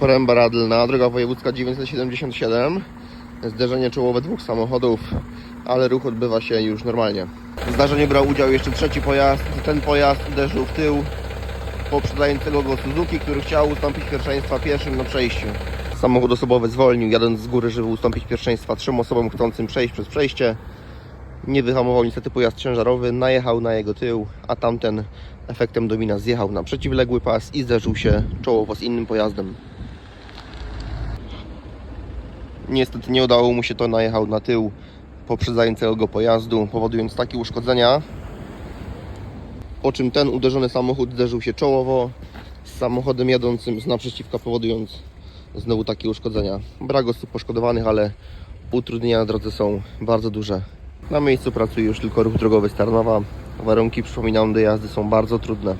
Poręba Radlna, droga wojewódzka 977. Zderzenie czołowe dwóch samochodów, ale ruch odbywa się już normalnie. W zdarzeniu brał udział jeszcze trzeci pojazd. Ten pojazd uderzył w tył poprzedzającego go Suzuki, który chciał ustąpić pierwszeństwa pieszym na przejściu. Samochód osobowy zwolnił, jadąc z góry, żeby ustąpić pierwszeństwa trzem osobom chcącym przejść przez przejście. Nie wyhamował niestety pojazd ciężarowy, najechał na jego tył, a tamten efektem domina zjechał na przeciwległy pas i zderzył się czołowo z innym pojazdem. Niestety nie udało mu się to, najechał na tył poprzedzającego go pojazdu, powodując takie uszkodzenia, po czym ten uderzony samochód zderzył się czołowo z samochodem jadącym z naprzeciwka, powodując znowu takie uszkodzenia. Brak osób poszkodowanych, ale utrudnienia na drodze są bardzo duże. Na miejscu pracuje już tylko ruch drogowy z Tarnowa. Warunki, przypominam, do jazdy są bardzo trudne.